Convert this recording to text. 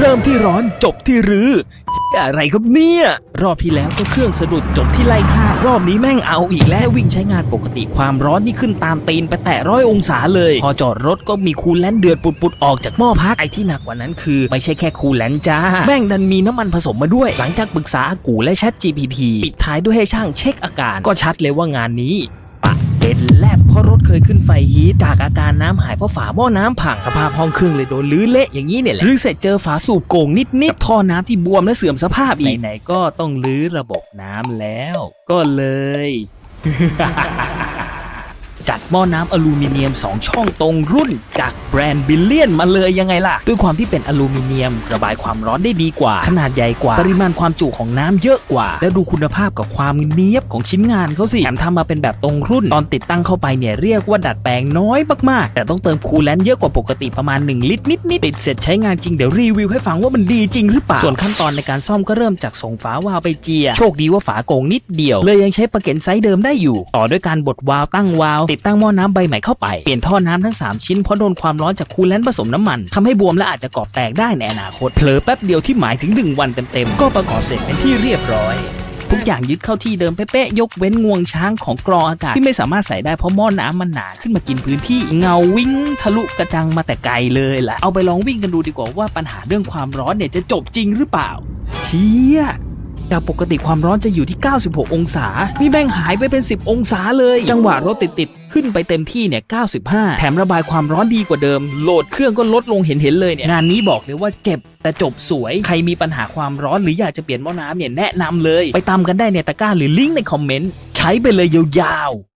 เริ่มที่ร้อนจบที่รื้ออะไรครับเนี่ย รอบที่แล้วก็เครื่องสะดุดจบที่ไล่ค่ารอบนี้แม่งเอาอีกแล้ววิ่งใช้งานปกติความร้อนนี่ขึ้นตามตีนไปแตะร้อยองศาเลย พอจอดรถก็มีคูลแลนเดือดปุดๆออกจากหม้อพักไอที่หนักกว่านั้นคือ ไม่ใช่แค่คูลแลนจ้า แม่งดันมีน้ำมันผสมมาด้วย หลังจากปรึกษาอากูและ Chat GPT ปิดท้ายด้วยให้ช่างเช็คอาการ ก็ชัดเลยว่างานนี้ ปะเป็นแลบเพราะรถเคยขึ้นไฟฮีทจากอาการน้ำหายเพราะฝาหม้อน้ำผังสภาพห้องเครื่องเลยโดนลื้อเละอย่างนี้เนี่ยแหละลื้อเสร็จเจอฝาสูบโก่งนิดๆท่อน้ำที่บวมและเสื่อมสภาพอีกไหนๆก็ต้องลื้อระบบน้ำแล้ว ก็เลย จัดหม้อน้ำอลูมิเนียม 2 ช่องตรงรุ่น จากแบรนด์บิลเลียนมาเลยยังไงล่ะ ด้วยความที่เป็นอลูมิเนียม ระบายความร้อนได้ดีกว่า ขนาดใหญ่กว่า ปริมาณความจุของน้ำเยอะกว่า และดูคุณภาพกับความเนียบของชิ้นงานเขาสิแถมทำมาเป็นแบบตรงรุ่น ตอนติดตั้งเข้าไปเนี่ยเรียกว่าดัดแปลงน้อยมากๆ แต่ต้องเติมคูลแลนต์เยอะกว่าปกติประมาณ 1 ลิตรนิดๆติดเสร็จใช้งานจริงเดี๋ยวรีวิวให้ฟังว่ามันดีจริงหรือเปล่าส่วนขั้นตอนในการซ่อมก็เริ่มจากส่งฝาวาล์วไปเจีย โชคดีว่าฝาโกงนิดเดียว เลยยังใช้ประเก็นไซส์เดิมได้อยู่ ต่อด้วยการบดวาล์วตั้งวาล์วติดตั้งหม้อน้ำใบใหม่เข้าไป เปลี่ยนท่อน้ำทั้ง 3 ชิ้นเพราะโดนความร้อนจากคูลแลนต์ผสมน้ำมันทำให้บวมและอาจจะกรอบแตกได้ในอนาคตเผลอแป๊บเดียวที่หมายถึง 1 วันเต็มๆก็ประกอบเสร็จเป็นที่เรียบร้อยทุกอย่างยึดเข้าที่เดิมเป๊ะๆยกเว้นงวงช้างของกรออากาศที่ไม่สามารถใส่ได้เพราะหม้อน้ำมันหนาขึ้นมากินพื้นที่เงาวิ่งทะลุกระจังมาแต่ไกลเลยแหละเอาไปลองวิ่งกันดูดีกว่าว่าปัญหาเรื่องความร้อนเนี่ยจะจบจริงหรือเปล่า เชี่ย จากปกติความร้อนจะอยู่ที่ 96 องศา มีแม่งหายไปเป็น 10 องศาเลย จังหวะรถติดๆขึ้นไปเต็มที่เนี่ย 95 แถมระบายความร้อนดีกว่าเดิม โหลดเครื่องก็ลดลงเห็นๆเลยเนี่ย งานนี้บอกเลยว่าเจ็บแต่จบสวย ใครมีปัญหาความร้อนหรืออยากจะเปลี่ยนหม้อน้ำเนี่ยแนะนำเลย ไปตามกันได้ในตะกร้าหรือลิงก์ในคอมเมนต์ ใช้ไปเลยยาวๆ